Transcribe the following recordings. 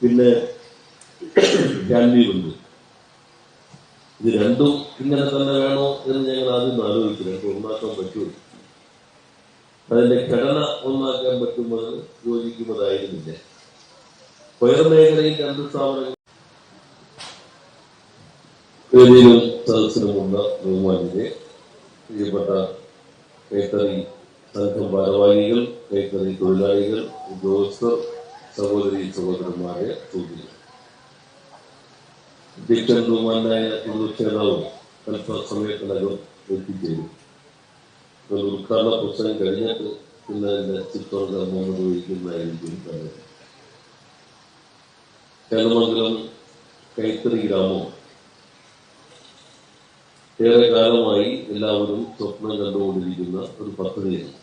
പിന്നെ കാൻഡീലുണ്ട് ഇത് രണ്ടും ഇങ്ങനെ തന്നെ വേണോ എന്ന് ഞങ്ങൾ ആദ്യം ആലോചിക്കുന്നത് രണ്ടും ഒന്നാക്കാൻ പറ്റുമോ? അതിന്റെ ഘടന ഒന്നാക്കാൻ പറ്റുന്നത് യോജിക്കുന്നതായിരുന്നില്ല. പയർ മേഖലയിൽ രണ്ട് സ്ഥാപനങ്ങൾ വേദിയിലും സദസ്സിലുമുള്ള ബഹുമാനിയെ പ്രിയപ്പെട്ട കൈത്തറി സംഘം ഭാരവാഹികൾ കൈത്തറി തൊഴിലാളികൾ ഉദ്യോഗസ്ഥർ സഹോദരി സഹോദരന്മാരെ സൂചിക്കും അധ്യക്ഷൻ ബഹുമാനായ പ്രതിപക്ഷ നേതാവും അല്പസമയത്തിനകം എത്തിച്ചേരും. ഒരു ഉദ്ഘാടന പുസ്തകം കഴിഞ്ഞിട്ട് അതിന്റെ ചിത്രം മുന്നോട്ട് വഹിക്കുന്നതായിരിക്കും നല്ലത്. കേരളമംഗലം കൈത്തറി ഗ്രാമം. ഏറെ കാലമായി എല്ലാവരും സ്വപ്നം കണ്ടുകൊണ്ടിരിക്കുന്ന ഒരു പദ്ധതിയാണ്.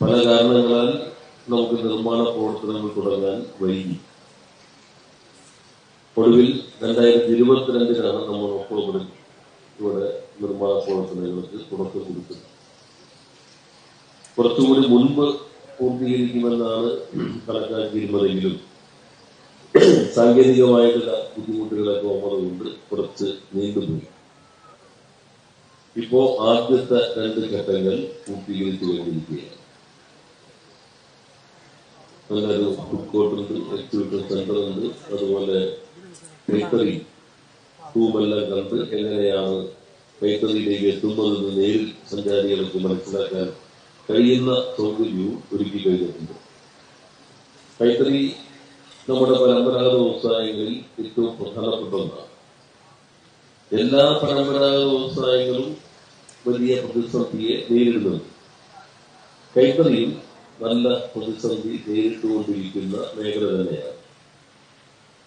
പല കാരണങ്ങളാൽ നമുക്ക് നിർമ്മാണ പ്രവർത്തനങ്ങൾ തുടങ്ങാൻ വൈകി. ഒടുവിൽ രണ്ടായിരത്തി ഇരുപത്തിരണ്ടിലാണ് നമ്മൾ ഒക്ടോബറിൽ ഇവിടെ നിർമ്മാണ പ്രവർത്തനങ്ങൾക്ക് തുടക്കം കൊടുക്കുന്നത് കുറച്ചുകൂടി മുൻപ് പൂർത്തീകരിക്കുമെന്നാണ് കണക്കാക്കിയിരുന്നതെങ്കിലും സാങ്കേതികമായിട്ടുള്ള ബുദ്ധിമുട്ടുകളൊക്കെ വന്നതുകൊണ്ട് കുറച്ച് നീണ്ടുപോയി. ഇപ്പോ ആദ്യത്തെ രണ്ട് ഘട്ടങ്ങൾ പൂർത്തീകരിച്ചു കഴിഞ്ഞിരിക്കുകയാണ്. നല്ലൊരു ഫുഡ് കോർട്ടുണ്ട് എക്സിബിഷൻ സെന്റർ ഉണ്ട് അതുപോലെ ബേക്കറി ടൂബെല്ലാം കണ്ട് എങ്ങനെയാണ് കൈത്തറിയിലേക്ക് എത്തുന്നതെന്ന് നേരിൽ സഞ്ചാരികൾക്ക് മനസ്സിലാക്കാൻ കഴിയുന്ന സൗകര്യവും ഒരുക്കി കഴിഞ്ഞിട്ടുണ്ട്. കൈത്തറി നമ്മുടെ പരമ്പരാഗത വ്യവസായങ്ങളിൽ ഏറ്റവും പ്രധാനപ്പെട്ട ഒന്നാണ്. എല്ലാ പരമ്പരാഗത വ്യവസായങ്ങളും വലിയ പ്രതിസന്ധിയെ നേരിടുന്നുണ്ട്. കൈത്തറിയും നല്ല പ്രതിസന്ധി നേരിട്ടുകൊണ്ടിരിക്കുന്ന മേഖല തന്നെയാണ്.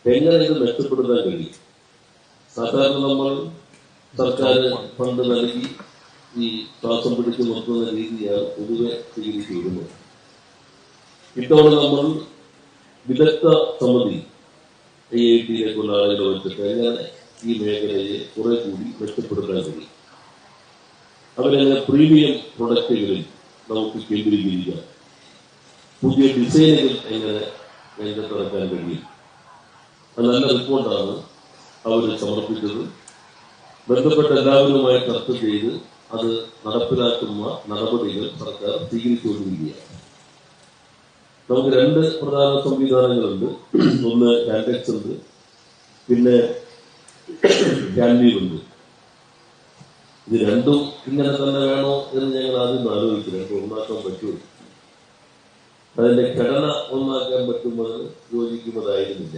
എങ്ങനെ ഇത് മെച്ചപ്പെടുത്താൻ കഴിയും? സാധാരണ നമ്മൾ സർക്കാർ ഫണ്ട് നൽകി ഈ ശ്വാസം പിടിച്ചു നിർത്തുന്ന രീതിയാണ് പൊതുവെ സ്വീകരിച്ചിരുന്നത് ഇത്തവണ നമ്മൾ വിദഗ്ധ സമിതി ഐ ഐ ടിയിലേക്കുള്ള ആളുകളെ വെച്ചിട്ട് എങ്ങനെ ഈ മേഖലയെ കുറെ കൂടി മെച്ചപ്പെടുത്താൻ കഴിയും? അവരെങ്ങനെ പ്രീമിയം പ്രൊഡക്റ്റുകളിൽ നമുക്ക് കേന്ദ്രീകരിക്കാം? പുതിയ ഡിസൈനുകൾ എങ്ങനെ രംഗത്തിറക്കാൻ കഴിയും? അത് നല്ല റിപ്പോർട്ടാണ്. അവർ സമർപ്പിച്ചത്. ബന്ധപ്പെട്ട എല്ലാവരുമായി ചർച്ച ചെയ്ത് അത് നടപ്പിലാക്കുന്ന നടപടികൾ സർക്കാർ സ്വീകരിച്ചുകൊണ്ടിരിക്കുകയാണ്. നമുക്ക് രണ്ട് പ്രധാന സംവിധാനങ്ങളുണ്ട്. ഒന്ന് കാൻഡക്സ് ഉണ്ട്. പിന്നെ കാൻവീവ് ഉണ്ട്. ഇത് രണ്ടും ഇങ്ങനെ തന്നെ വേണോ എന്ന് ഞങ്ങൾ ആദ്യം ആലോചിച്ചു രണ്ടും ഒന്നാക്കാൻ പറ്റുമോ? അതിന്റെ ഘടന ഒന്നാക്കാൻ പറ്റുമെന്ന് യോജിക്കുന്നതായിരുന്നില്ല.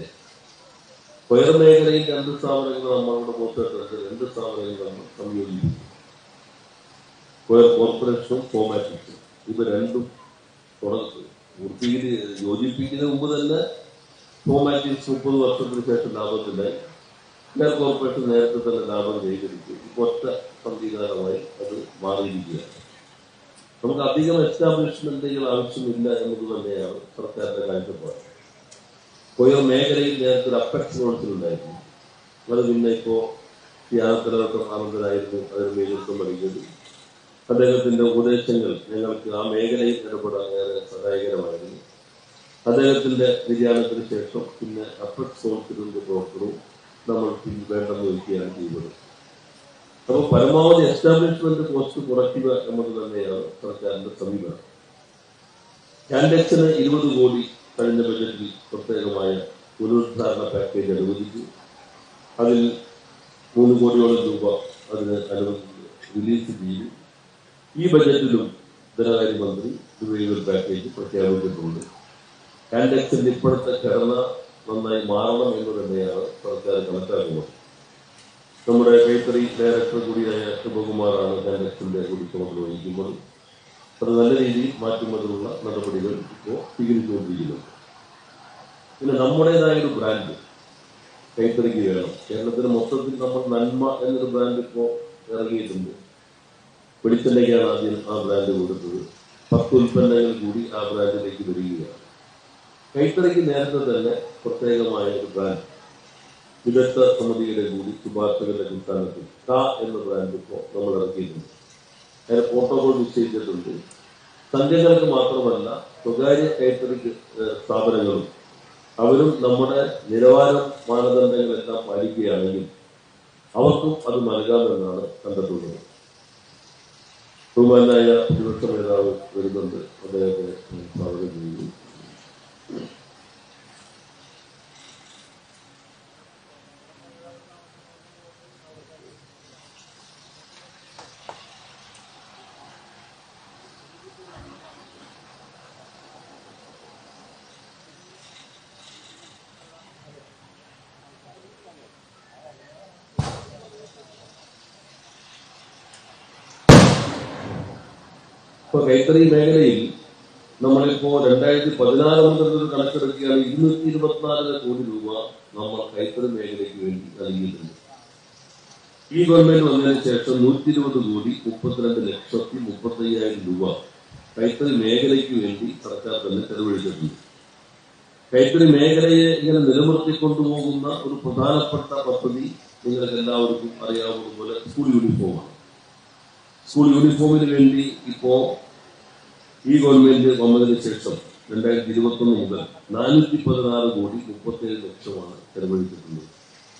പയർ മേഖലയിൽ രണ്ട് സ്ഥാപനങ്ങൾ നമ്മളുടെ പുറത്തിട്ടുണ്ട് രണ്ട് സ്ഥാപനങ്ങൾ നമ്മൾ സംയോജിപ്പിക്കും പയർ കോർപ്പറേഷനും ഫോമാറ്റിക്സും ഇവ രണ്ടും തുടങ്ങി പൂർത്തീകരി യോജിപ്പിക്കുന്നതിന് മുമ്പ് തന്നെ ഫോമാറ്റിക്സ് മുപ്പത് വർഷത്തിന് ശേഷം ലാഭത്തിലായി കേരള കോർപ്പറേഷൻ നേരത്തെ തന്നെ ലാഭം കൈവരിച്ചു. ഒറ്റ സംവിധാനമായി അത് മാറിയിരിക്കുകയാണ്. നമുക്ക് അധികം എസ്റ്റാബ്ലിഷ്മെന്റുകൾ ആവശ്യമില്ല എന്നത് തന്നെയാണ് സർക്കാരിന്റെ കാഴ്ചപ്പാട്. കൊയോ മേഖലയിൽ നേരത്തെ ഒരു അപ്പക്സ് കൗൺസിൽ ഉണ്ടായിരുന്നു അത് പിന്നെ ഇപ്പോ യാത്രകൾക്ക് ആനന്ദരായിരുന്നു അതിന് നേതൃത്വം പഠിക്കുന്നത് അദ്ദേഹത്തിന്റെ ഉപദേശങ്ങൾ ഞങ്ങൾക്ക് ആ മേഖലയിൽ ഇടപെടാൻ ഏറെ സഹായകരമായിരുന്നു. അദ്ദേഹത്തിന്റെ നിര്യാണത്തിന് ശേഷം പിന്നെ അപ്പക്സ് കൗൺസിലിന്റെ പ്രവർത്തനവും നമ്മൾ വേണ്ടെന്ന് വയ്ക്കുകയാണ് ചെയ്യുന്നത് അപ്പൊ പരമാവധി എസ്റ്റാബ്ലിഷ്മെന്റ് കോസ്റ്റ് കുറയ്ക്കുക എന്നത് തന്നെയാണ് സർക്കാരിന്റെ സമീപനം. കാൻഡക്സിന് ഇരുപത് കോടി കഴിഞ്ഞ ബജറ്റിൽ പ്രത്യേകമായ പുനരുദ്ധാരണ പാക്കേജ് അനുവദിച്ചു. അതിൽ മൂന്ന് കോടിയോളം രൂപ അതിന് അനുവദിച്ച് റിലീസ് ചെയ്തു. ഈ ബജറ്റിലും ധനകാര്യമന്ത്രി ഒരു പാക്കേജ് പ്രഖ്യാപിച്ചിട്ടുണ്ട്. കാൻഡക്സിന്റെ ഇപ്പോഴത്തെ ഘടന നന്നായി മാറണം എന്ന് തന്നെയാണ് സർക്കാർ കണക്കാക്കുന്നത്. നമ്മുടെ കൈത്തറി ഡയറക്ടർ കൂടിയായ ശുഭകുമാറാണ് കാൻഡെക്സിന്റെ കൂടി ചുമതല വഹിക്കുന്നത്. അത് നല്ല രീതിയിൽ മാറ്റുന്നതിനുള്ള നടപടികൾ ഇപ്പോൾ സ്വീകരിച്ചുകൊണ്ടിരിക്കുന്നുണ്ട് പിന്നെ നമ്മുടേതായ ഒരു ബ്രാൻഡ് കൈത്തറിക്ക് വേണം. കേരളത്തിന് മൊത്തത്തിൽ നമ്മൾ നന്മ എന്നൊരു ബ്രാൻഡ് ഇപ്പോൾ ഇറങ്ങിയിട്ടുണ്ട്. വെളിച്ചെണ്ണയ്ക്കാണ് ആദ്യം ആ ബ്രാൻഡ് കൊടുത്തത്. പത്ത് ഉൽപ്പന്നങ്ങൾ കൂടി ആ ബ്രാൻഡിലേക്ക് വരികയാണ്. കൈത്തറിക്ക് നേരത്തെ തന്നെ പ്രത്യേകമായ ഒരു ബ്രാൻഡ് വിദഗ്ധ സമിതിയുടെ കൂടി ശുപാർശകളുടെ അടിസ്ഥാനത്തിൽ ക എന്ന ബ്രാൻഡ് ഇപ്പോൾ നമ്മൾ ഇറക്കിയിട്ടുണ്ട്. അതിന് പ്രോട്ടോകോൾ നിശ്ചയിച്ചിട്ടുണ്ട്. സംഘങ്ങൾക്ക് മാത്രമല്ല സ്വകാര്യ കൈത്തറി സ്ഥാപനങ്ങളും അവരും നമ്മുടെ നിലവാര മാനദണ്ഡങ്ങളെല്ലാം പാലിക്കുകയാണെങ്കിൽ അവർക്കും അത് നൽകാമെന്നാണ് കണ്ടെത്തുന്നത്. ബഹുമാനായ പ്രതിപക്ഷ നേതാവ് വരുന്നുണ്ട്. അദ്ദേഹത്തെ സ്വാഗതം ചെയ്യുന്നു. ഇപ്പൊ കൈത്തറി മേഖലയിൽ നമ്മളിപ്പോ രണ്ടായിരത്തി പതിനാറ് മുതൽ ഒരു കണക്കെടുക്കുകയാണ് ഇരുന്നൂറ്റി ഇരുപത്തിനാലര കോടി രൂപ നമ്മൾ കൈത്തറി മേഖലയ്ക്ക് വേണ്ടി നൽകിയിട്ടുണ്ട്. ഈ ഗവൺമെന്റ് വന്നതിന് ശേഷം നൂറ്റി ഇരുപത് കോടി മുപ്പത്തിരണ്ട് ലക്ഷത്തി മുപ്പത്തി അയ്യായിരം രൂപ കൈത്തറി മേഖലയ്ക്ക് വേണ്ടി സർക്കാർ തന്നെ ചെലവഴിച്ചിട്ടുണ്ട്. കൈത്തറി മേഖലയെ ഇങ്ങനെ നിലനിർത്തിക്കൊണ്ടുപോകുന്ന ഒരു പ്രധാനപ്പെട്ട പദ്ധതി നിങ്ങൾക്ക് എല്ലാവർക്കും അറിയാവുന്നതുപോലെ സ്കൂൾ യൂണിഫോമാണ്. സ്കൂൾ യൂണിഫോമിന് വേണ്ടി ഇപ്പോ ഈ ഗവൺമെന്റ് വന്നതിന് ശേഷം രണ്ടായിരത്തി ഇരുപത്തൊന്ന് മുതൽ നാനൂറ്റി പതിനാറ് കോടി മുപ്പത്തേഴ് ലക്ഷമാണ് ചെലവഴിച്ചിട്ടുള്ളത്.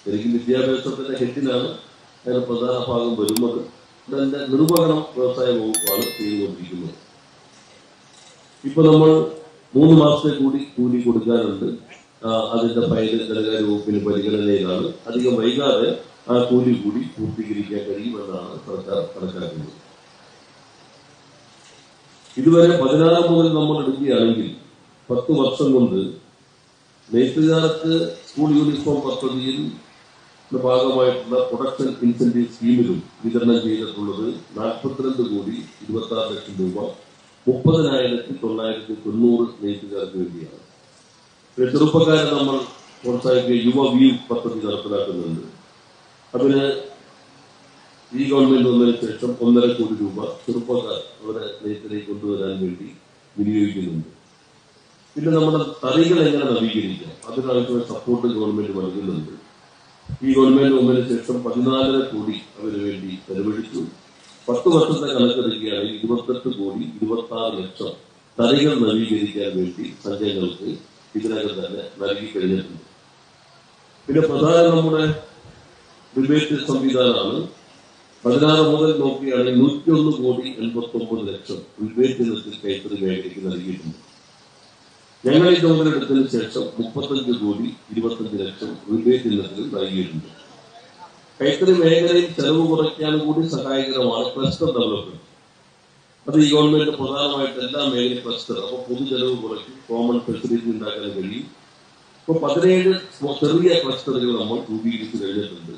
ശരിക്കും വിദ്യാഭ്യാസത്തിന്റെ ഹെഡിലാണ് അതിന് പ്രധാന ഭാഗം വരുന്നത്. ഇതിന്റെ നിർവഹണം വ്യവസായ വകുപ്പാണ് ചെയ്തുകൊണ്ടിരിക്കുന്നത്. ഇപ്പൊ നമ്മൾ മൂന്ന് മാസത്തെ കൂടി കൂലി കൊടുക്കാനുണ്ട്. അതിന്റെ ഫയൽ ധനകാര്യ വകുപ്പിന് പരിഗണനയിലാണ്. അധികം വൈകാതെ ആ കൂലി കൂടി പൂർത്തീകരിക്കാൻ കഴിയുമെന്നാണ് സർക്കാർ കണക്കാക്കുന്നത്. ഇതുവരെ പതിനാറ് മുതൽ നമ്മൾ എടുക്കുകയാണെങ്കിൽ പത്ത് വർഷം കൊണ്ട് നെയ്ത്തുകാർക്ക് സ്കൂൾ യൂണിഫോം പദ്ധതിയിൽ ഭാഗമായിട്ടുള്ള പ്രൊഡക്ഷൻ ഇൻസെന്റീവ് സ്കീമിലും വിതരണം ചെയ്തിട്ടുള്ളത് നാൽപ്പത്തിരണ്ട് കോടി ഇരുപത്തി ആറ് ലക്ഷം രൂപ മുപ്പതിനായിരത്തി തൊള്ളായിരത്തി തൊണ്ണൂറ് നെയ്ത്തുകാർക്ക് വേണ്ടിയാണ്. ചെറുപ്പക്കാരെ നമ്മൾ പ്രോത്സാഹിപ്പിക്കുക യുവ വീവ് പദ്ധതി നടപ്പിലാക്കുന്നുണ്ട്. അതിന് ഈ ഗവൺമെന്റ് വന്നതിന് ശേഷം ഒന്നര കോടി രൂപ ചെറുപ്പക്കാർ അവരെ നെയ്ത്തിലേക്ക് കൊണ്ടുവരാൻ വേണ്ടി വിനിയോഗിക്കുന്നുണ്ട്. പിന്നെ നമ്മുടെ തറികൾ എങ്ങനെ നവീകരിക്കാം? അതിനാവശ്യമായ സപ്പോർട്ട് ഗവൺമെന്റ് നൽകുന്നുണ്ട്. ഈ ഗവൺമെന്റ് വന്നതിന് ശേഷം പതിനാലര കോടി അവന് വേണ്ടി ചെലവഴിച്ചു. പത്ത് വർഷത്തെ കണക്കെടുക്കുകയാണെങ്കിൽ ഇരുപത്തെട്ട് കോടി ഇരുപത്തി ആറ് ലക്ഷം തറികൾ നവീകരിക്കാൻ വേണ്ടി സംഘങ്ങൾക്ക് ഇതിനകം തന്നെ നൽകി കഴിഞ്ഞിട്ടുണ്ട്. പിന്നെ പ്രധാന നമ്മുടെ ഡിബേറ്റ് സംവിധാനമാണ് പതിനാറ് മുതൽ നോക്കുകയാണെങ്കിൽ നൂറ്റിയൊന്ന് കോടി എൺപത്തി ഒമ്പത് ലക്ഷം ഡിബേറ്റ് ഇനത്തിൽ കൈത്തറി മേഖലയ്ക്ക് നൽകിയിട്ടുണ്ട്. ഞങ്ങൾ ഈ ചുമതലയെടുത്തതിന് ശേഷം മുപ്പത്തഞ്ച് കോടി ഇരുപത്തഞ്ച് ലക്ഷം ഇനത്തിൽ നൽകിയിട്ടുണ്ട്. കൈത്തറി മേഖലയിൽ ചെലവ് കുറയ്ക്കാൻ കൂടി സഹായകരമാണ് ക്ലസ്റ്റർ ഡെവലപ്മെന്റ് അത് ഈ ഗവൺമെന്റ് പ്രധാനമായിട്ട് എല്ലാ മേഖലയും ക്ലസ്റ്റർ അപ്പൊ പൊതു ചെലവ് കുറയ്ക്കും കോമൺ ഫെസിലിറ്റി ഉണ്ടാക്കാൻ കഴിയും. ഇപ്പൊ പതിനേഴ് ചെറിയ ക്ലസ്റ്ററുകൾ നമ്മൾ രൂപീകരിച്ചു കഴിഞ്ഞിട്ടുണ്ട്.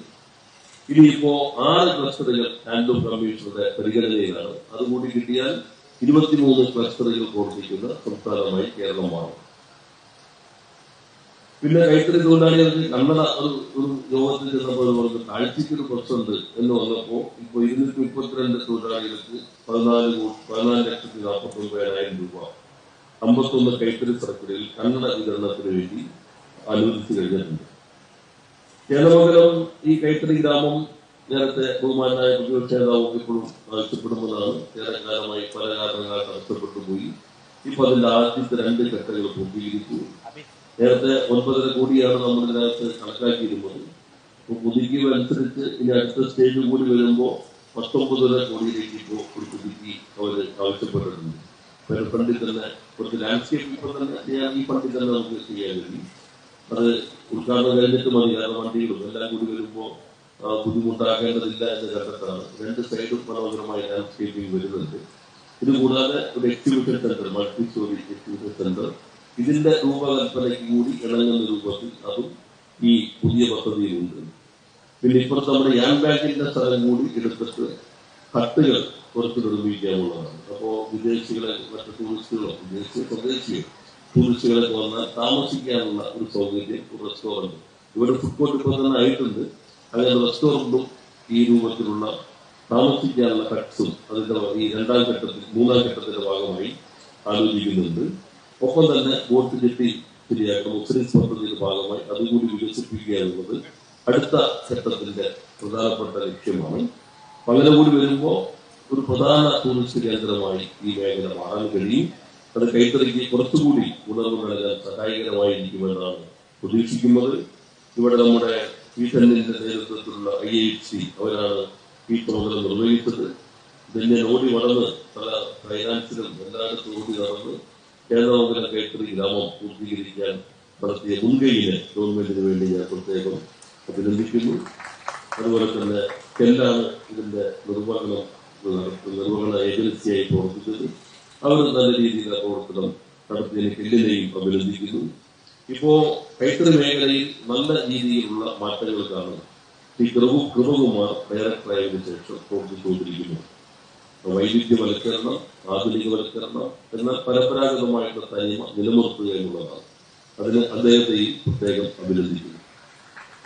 ഇനിയിപ്പോ ആറ് ക്ലസ്റ്ററുകൾ ഹാൻഡ്ലൂം കമ്മീഷണറുടെ പരിഗണനയിലാണ്. അതുകൂടി കിട്ടിയാൽ ഇരുപത്തിമൂന്ന് ക്ലസ്റ്ററുകൾ പ്രവർത്തിക്കുന്ന സംസ്ഥാനമായി കേരളം മാറും. പിന്നെ കൈത്തറി തൊഴിലാളികൾക്ക് കന്നഡ ഒരു ഒരു യോഗത്തിൽ ചെന്നപ്പോൾ നമുക്ക് കാഴ്ചയ്ക്കൊരു പ്രശ്നമുണ്ട് എന്ന് വന്നപ്പോ ഇപ്പൊ ഇരുന്നൂറ്റി മുപ്പത്തിരണ്ട് തൊഴിലാളികൾക്ക് പതിനാല് പതിനാല് ലക്ഷത്തി നാൽപ്പത്തി ഒമ്പതിനായിരം രൂപ അമ്പത്തൊന്ന് കൈത്തറി സർക്കിളിൽ കന്നഡ വിതരണത്തിന് വേണ്ടി അനുവദിച്ചു കഴിഞ്ഞിട്ടുണ്ട്. കേരളമംഗലം ഈ കൈത്തറി ഗ്രാമം നേരത്തെ ബഹുമാനായ പ്രതിപക്ഷ നേതാവ് ഇപ്പോഴും ആവശ്യപ്പെടുന്നതാണ് ഏറെ കാലമായി പല കാരണങ്ങളാൽ തടസ്സപ്പെട്ടു പോയി. ഇപ്പൊ അതിന്റെ ആദ്യത്തെ രണ്ട് ഘട്ടങ്ങൾ പൂർത്തീകരിച്ചു. നേരത്തെ ഒൻപതര കോടിയാണ് നമ്മൾ ഇതിനകത്ത് കണക്കാക്കിയിരുന്നത്. അപ്പൊ പുതുക്കിയ അനുസരിച്ച് ഇനി അടുത്ത സ്റ്റേജ് കൂടി വരുമ്പോൾ പത്തൊമ്പതര കോടിയിലേക്ക് ഇപ്പോൾ ഒരു പുതുക്കി അവർ ആവശ്യപ്പെട്ടിട്ടുണ്ട്. ഫണ്ടിൽ തന്നെ കുറച്ച് ലാൻഡ്സ്കേപ്പ് ഇപ്പൊ തന്നെ ഈ ഫണ്ടിൽ തന്നെ നമുക്ക് ചെയ്യാൻ കഴിയും. അത് ഉദ്ഘാടനം കഴിഞ്ഞിട്ട് മതി. കാരണം വണ്ടികളും എല്ലാം കൂടി വരുമ്പോൾ ബുദ്ധിമുട്ടാകേണ്ടതില്ല എന്ന ഘട്ടത്തിലാണ് രണ്ട് സൈഡും മനോഹരമായ ലാൻഡ്സ്കേപ്പിംഗ് വരുന്നുണ്ട്. ഇത് കൂടാതെ ഒരു exhibition centre multi storey exhibition centre ഇതിന്റെ രൂപകൽപ്പനയ്ക്ക് കൂടി ഇണങ്ങുന്ന രൂപത്തിൽ അതും ഈ പുതിയ പദ്ധതിയിലുണ്ട്. പിന്നെ ഇപ്പുറത്ത് നമ്മുടെ യാൻ ബാങ്കിന്റെ സ്ഥലം കൂടി എടുത്തിട്ട് ഹട്ടുകൾ കുറച്ച് നിർമ്മിക്കാനുള്ളതാണ്. അപ്പോ വിദേശികളെ മറ്റു ടൂറിസ്റ്റുകളോ വിദേശിയോ സ്വദേശിയോ ടൂറിസ്റ്റുകളൊക്കെ വന്ന് താമസിക്കാനുള്ള ഒരു സൗകര്യം ഒരു റെസ്റ്റോറന്റ് ഇവിടെ ഫുഡ് കോർട്ട് ഇപ്പോൾ തന്നെ ആയിട്ടുണ്ട്. അങ്ങനെ റെസ്റ്റോറന്റും ഈ രൂപത്തിലുള്ള താമസിക്കാനുള്ള ഹട്ട്സും അതിന്റെ ഈ രണ്ടാം ഘട്ടത്തിൽ മൂന്നാം ഘട്ടത്തിന്റെ ഭാഗമായി ആലോചിക്കുന്നുണ്ട്. ഒപ്പം തന്നെ വോട്ട് ജെട്ടി ശരിയാക്കുന്ന മുസ്ലിംസ് പദ്ധതിയുടെ ഭാഗമായി അതുകൂടി വികസിപ്പിക്കുക എന്നുള്ളത് അടുത്ത ഘട്ടത്തിന്റെ പ്രധാനപ്പെട്ട ലക്ഷ്യമാണ്. അങ്ങനെ കൂടി വരുമ്പോൾ ഒരു പ്രധാന ടൂറിസ്റ്റ് കേന്ദ്രമായി ഈ മേഖല മാറാൻ കഴിയും. അത് കൈത്തറിക്ക് കുറച്ചുകൂടി ഉണർവ് നൽകാൻ സഹായകരമായിരിക്കുമെന്നാണ് പ്രതീക്ഷിക്കുന്നത്. ഇവിടെ നമ്മുടെ ഈ ടെന്നിന്റെ നേതൃത്വത്തിലുള്ള ഐ എച്ച് സി അവരാണ് ഈ പ്രോഗ്രാം നിർവഹിച്ചത്. ഇതിനെ ഓടി വളർന്ന് പല ഫൈനാൻസിലും എല്ലായിടത്തും ഓടി നടന്ന് കേരളമംഗലം കൈത്തറി ഗ്രാമം പൂർത്തീകരിക്കാൻ നടത്തിയ മുൻകൈയിനെ ഗവൺമെന്റിന് വേണ്ടി ഞാൻ പ്രത്യേകം അഭിനന്ദിക്കുന്നു. അതുപോലെ തന്നെ കെല്ലാണ് ഇതിന്റെ നിർവഹണം നിർവഹണ ഏജൻസിയായി പ്രവർത്തിച്ചത്. അവർ നല്ല രീതിയിലുള്ള പ്രവർത്തനം നടത്തിയതിന് പിന്നിലെയും അഭിനന്ദിക്കുന്നു. ഇപ്പോ കൈത്തറി മേഖലയിൽ നല്ല രീതിയിലുള്ള മാറ്റങ്ങൾ കാണുന്നു. ശ്രീ കൃപ കൃപകുമാർ ഡയറക്ടറായതിനു ശേഷം പ്രവർത്തിച്ചുകൊണ്ടിരിക്കുന്നു. വൈവിധ്യവൽക്കരണം ആധുനികവൽക്കരണം എന്നാൽ പരമ്പരാഗതമായിട്ടുള്ള തനിമ നിലനിർത്തുക എന്നുള്ളതാണ്. അതിന് അദ്ദേഹത്തെയും പ്രത്യേകം അഭിനന്ദിക്കുന്നു.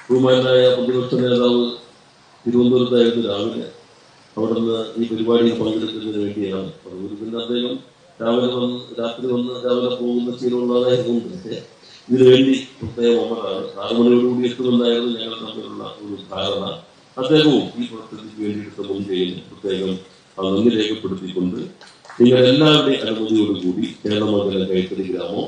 ബഹുമാനായ പ്രതിപക്ഷ നേതാവ് തിരുവനന്തപുരത്തായിരുന്നു രാവിലെ അവിടെ നിന്ന് ഈ പരിപാടിയിൽ പങ്കെടുക്കുന്നതിന് വേണ്ടിയാണ്. അതുകൊണ്ട് പിന്നെ അദ്ദേഹം രാവിലെ വന്ന് രാത്രി വന്ന് രാവിലെ പോകുന്ന ശീലമുള്ളതായതുകൊണ്ട് ഇതിനു വേണ്ടി പ്രത്യേക ഓഫറാണ് ആറു മണിയോടുകൂടി എത്തുമെന്നായിരുന്നു ഞങ്ങൾ തമ്മിലുള്ള ഒരു ധാരണ. അദ്ദേഹവും ഈ പ്രവർത്തനത്തിന് വേണ്ടിയിട്ട് മുൻകൈയിൽ പ്രത്യേകം അത് നന്ദി രേഖപ്പെടുത്തിക്കൊണ്ട് നിങ്ങളെല്ലാവരുടെയും അനുമതിയോടുകൂടി കേരളമംഗലം കൈത്തറി ഗ്രാമം